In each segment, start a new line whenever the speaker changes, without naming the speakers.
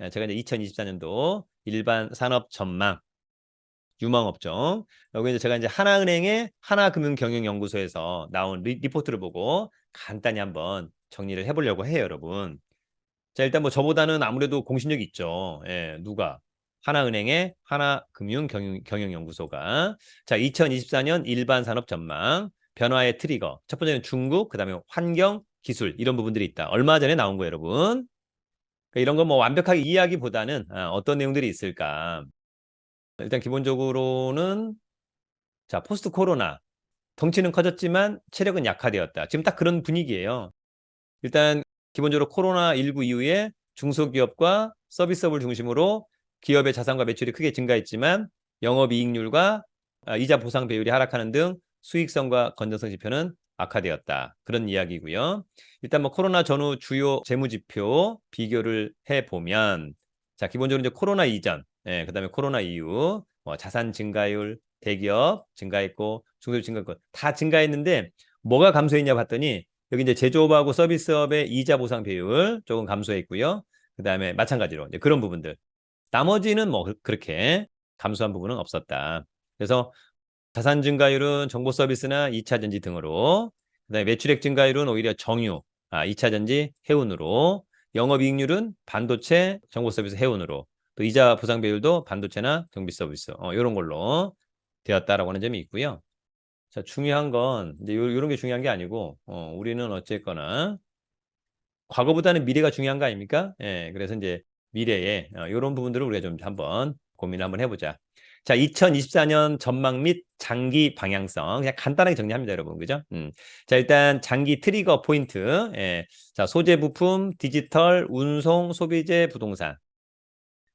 예, 제가 이제 2024년도 일반 산업 전망 유망 업종 여기 이제 제가 이제 하나은행의 하나금융경영연구소에서 나온 리, 리포트를 보고 간단히 한번 정리를 해보려고 해요, 여러분. 자, 일단 뭐 저보다는 아무래도 공신력이 있죠. 예, 누가? 하나은행의 하나금융경영연구소가 자, 2024년 일반 산업 전망 변화의 트리거. 첫 번째는 중국, 그다음에 환경, 기술 이런 부분들이 있다. 얼마 전에 나온 거예요, 여러분. 그러니까 이런 거뭐 완벽하게 이해하기보다는 아, 어떤 내용들이 있을까? 일단 기본적으로는 자 포스트 코로나 덩치는 커졌지만 체력은 약화되었다. 지금 딱 그런 분위기예요. 일단 기본적으로 코로나 19 이후에 중소기업과 서비스업을 중심으로 기업의 자산과 매출이 크게 증가했지만 영업이익률과 아, 이자 보상 배율이 하락하는 등 수익성과 건전성 지표는 악화되었다. 그런 이야기고요. 일단 뭐 코로나 전후 주요 재무 지표 비교를 해 보면 자 기본적으로 이제 코로나 이전, 예, 그다음에 코로나 이후 뭐 자산 증가율, 대기업 증가했고 중소기업 증가했고 다 증가했는데 뭐가 감소했냐 봤더니 여기 이제 제조업하고 서비스업의 이자 보상 배율 조금 감소했고요. 그다음에 마찬가지로 이제 그런 부분들. 나머지는 뭐 그- 그렇게 감소한 부분은 없었다. 그래서 자산 증가율은 정보 서비스나 2차 전지 등으로 그다음에 매출액 증가율은 오히려 정유, 아, 2차 전지 해운으로 영업이익률은 반도체, 정보 서비스 해운으로 또 이자 보상 배율도 반도체나 경비 서비스 어, 이런 걸로 되었다라고 하는 점이 있고요. 자, 중요한 건 이제 요, 요런 게 중요한 게 아니고 어, 우리는 어쨌거나 과거보다는 미래가 중요한 거 아닙니까? 예, 그래서 이제 미래에 어, 이런 부분들을 우리가 좀 한번 고민을 한번 해보자. 자, 2024년 전망 및 장기 방향성 그냥 간단하게 정리합니다, 여러분, 그죠? 음. 자, 일단 장기 트리거 포인트, 예. 자, 소재 부품, 디지털, 운송, 소비재, 부동산.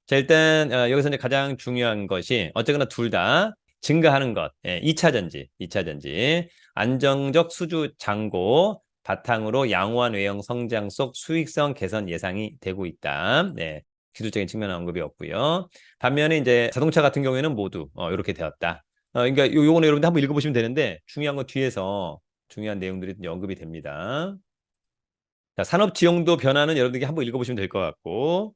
자, 일단 어, 여기서 이제 가장 중요한 것이 어쨌거나 둘 다 증가하는 것, 예, 2차 전지, 2차 전지, 안정적 수주 잔고 바탕으로 양호한 외형 성장 속 수익성 개선 예상이 되고 있다. 네. 기술적인 측면은 언급이 없고요. 반면에 이제 자동차 같은 경우에는 모두 어, 이렇게 되었다. 어, 그러니까 요, 요거는 여러분들 한번 읽어보시면 되는데 중요한 건 뒤에서 중요한 내용들이 언급이 됩니다. 자, 산업 지형도 변화는 여러분들이 한번 읽어보시면 될 것 같고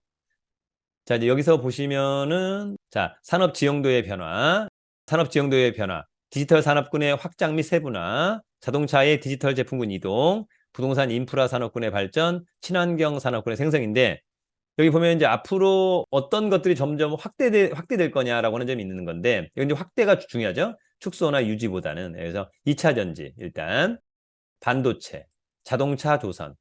자, 이제 여기서 보시면은 자, 산업 지형도의 변화, 산업 지형도의 변화, 디지털 산업군의 확장 및 세분화, 자동차의 디지털 제품군 이동, 부동산 인프라 산업군의 발전, 친환경 산업군의 생성인데 여기 보면 이제 앞으로 어떤 것들이 점점 확대돼, 확대될 거냐라고 하는 점이 있는 건데, 이건 이제 확대가 중요하죠? 축소나 유지보다는. 그래서 2차 전지, 일단, 반도체, 자동차 조선,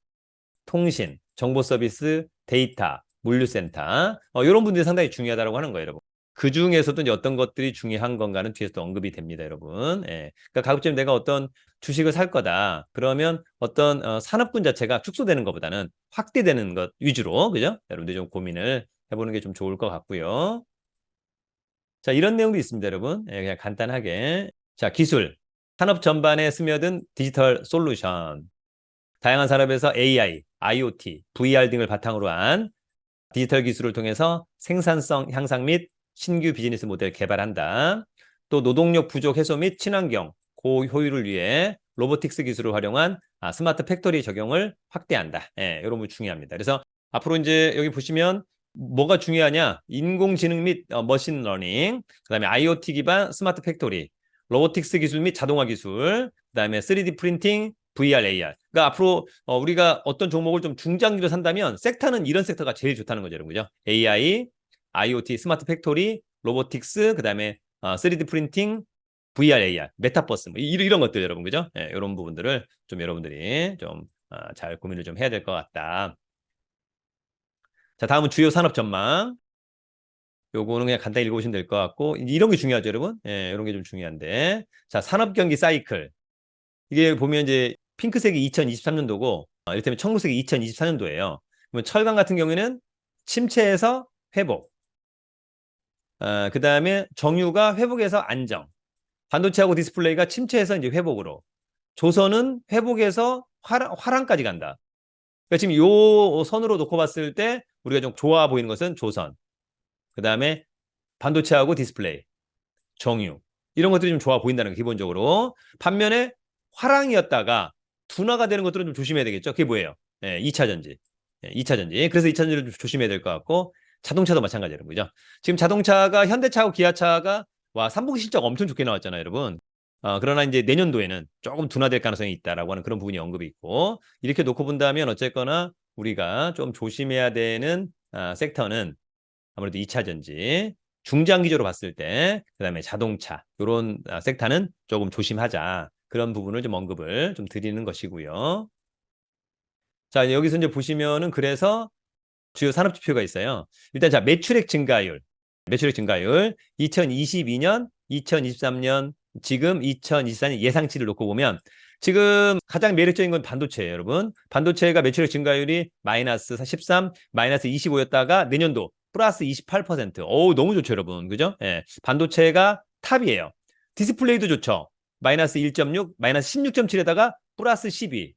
통신, 정보 서비스, 데이터, 물류센터, 어, 이런 분들이 상당히 중요하다고 하는 거예요, 여러분. 그 중에서도 어떤 것들이 중요한 건가는 뒤에서 또 언급이 됩니다, 여러분. 예. 그러니까 가급적 내가 어떤 주식을 살 거다. 그러면 어떤 어, 산업군 자체가 축소되는 것보다는 확대되는 것 위주로, 그죠? 여러분들 좀 고민을 해보는 게 좀 좋을 것 같고요. 자, 이런 내용도 있습니다, 여러분. 예, 그냥 간단하게. 자, 기술. 산업 전반에 스며든 디지털 솔루션. 다양한 산업에서 AI, IoT, VR 등을 바탕으로 한 디지털 기술을 통해서 생산성 향상 및 신규 비즈니스 모델 개발한다. 또 노동력 부족 해소 및 친환경, 고효율을 위해 로보틱스 기술을 활용한 아, 스마트 팩토리 적용을 확대한다. 예, 이런 거 중요합니다. 그래서 앞으로 이제 여기 보시면 뭐가 중요하냐? 인공지능 및 어, 머신러닝, 그다음에 IoT 기반 스마트 팩토리, 로보틱스 기술 및 자동화 기술, 그다음에 3D 프린팅, VR, AR. 그러니까 앞으로 어, 우리가 어떤 종목을 좀 중장기로 산다면 섹터는 이런 섹터가 제일 좋다는 거죠, 여러분. 그죠? AI, IoT, 스마트 팩토리, 로보틱스, 그 다음에 어, 3D 프린팅, VR, AR, 메타버스 뭐 이런, 이런 것들 여러분 그죠? 예, 이런 부분들을 좀 여러분들이 좀잘 고민을 좀 해야 될 것 같다. 자, 다음은 주요 산업 전망. 요거는 그냥 간단히 읽어보시면 될 것 같고 이런 게 중요하죠, 여러분. 예, 이런 게 좀 중요한데. 자, 산업 경기 사이클. 이게 보면 이제 핑크색이 2023년도고 어, 이를테면 청록색이 2024년도예요. 그러면 철강 같은 경우에는 침체에서 회복. 어, 그 다음에 정유가 회복에서 안정. 반도체하고 디스플레이가 침체에서 이제 회복으로. 조선은 회복에서 화랑, 화랑 까지 간다. 그러니까 지금 요 선으로 놓고 봤을 때 우리가 좀 좋아 보이는 것은 조선. 그 다음에 반도체하고 디스플레이, 정유. 이런 것들이 좀 좋아 보인다는 거 기본적으로. 반면에 화랑이었다가 둔화가 되는 것들은 좀 조심해야 되겠죠. 그게 뭐예요? 예, 2차 전지. 예, 2차 전지. 그래서 2차 전지를 좀 조심해야 될 것 같고. 자동차도 마찬가지예요, 여러분. 그죠? 지금 자동차가 현대차하고 기아차가 와, 3분기 실적 엄청 좋게 나왔잖아요, 여러분. 어, 그러나 이제 내년도에는 조금 둔화될 가능성이 있다라고 하는 그런 부분이 언급이 있고 이렇게 놓고 본다면 어쨌거나 우리가 좀 조심해야 되는 아, 섹터는 아무래도 2차 전지, 중장기적으로 봤을 때 그다음에 자동차 이런 아, 섹터는 조금 조심하자. 그런 부분을 좀 언급을 좀 드리는 것이고요. 자, 여기서 이제 보시면은 그래서 주요 산업 지표가 있어요. 일단 자, 매출액 증가율. 매출액 증가율 2022년, 2023년, 지금 2024년 예상치를 놓고 보면 지금 가장 매력적인 건 반도체예요, 여러분. 반도체가 매출액 증가율이 마이너스 13, 마이너스 25였다가 내년도 플러스 28%. 어우, 너무 좋죠, 여러분. 그죠? 예. 반도체가 탑이에요. 디스플레이도 좋죠. 마이너스 1.6, 마이너스 16.7에다가 플러스 12.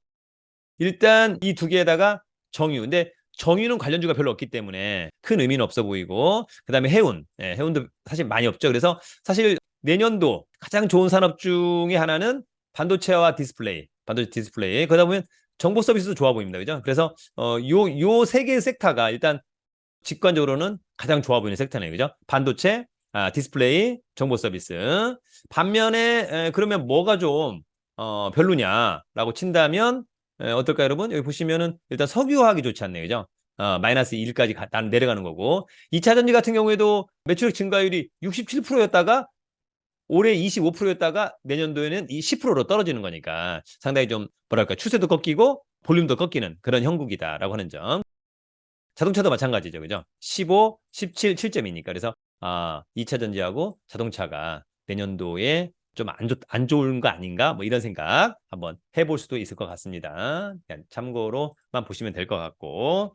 일단 이 두 개에다가 정유. 근데 정유는 관련주가 별로 없기 때문에 큰 의미는 없어 보이고 그다음에 해운. 예, 해운도 사실 많이 없죠. 그래서 사실 내년도 가장 좋은 산업 중에 하나는 반도체와 디스플레이. 반도체 디스플레이. 그러다 보면 정보 서비스도 좋아 보입니다. 그죠? 그래서 어, 요, 요 세 개의 섹터가 일단 직관적으로는 가장 좋아 보이는 섹터네요. 그죠? 반도체, 아, 디스플레이, 정보 서비스. 반면에 에, 그러면 뭐가 좀 어, 별로냐라고 친다면 에, 어떨까요, 여러분? 여기 보시면은 일단 석유화학이 좋지 않네요. 그죠? 어, 마이너스 1까지 가, 난 내려가는 거고 2차 전지 같은 경우에도 매출액 증가율이 67%였다가 올해 25%였다가 내년도에는 이 10%로 떨어지는 거니까 상당히 좀 뭐랄까 추세도 꺾이고 볼륨도 꺾이는 그런 형국이다라고 하는 점. 자동차도 마찬가지죠. 그죠? 15, 17, 7점이니까. 그래서 아, 2차 전지하고 자동차가 내년도에 좀 안 좋, 안 좋은 거 아닌가? 뭐 이런 생각 한번 해볼 수도 있을 것 같습니다. 그냥 참고로만 보시면 될 것 같고.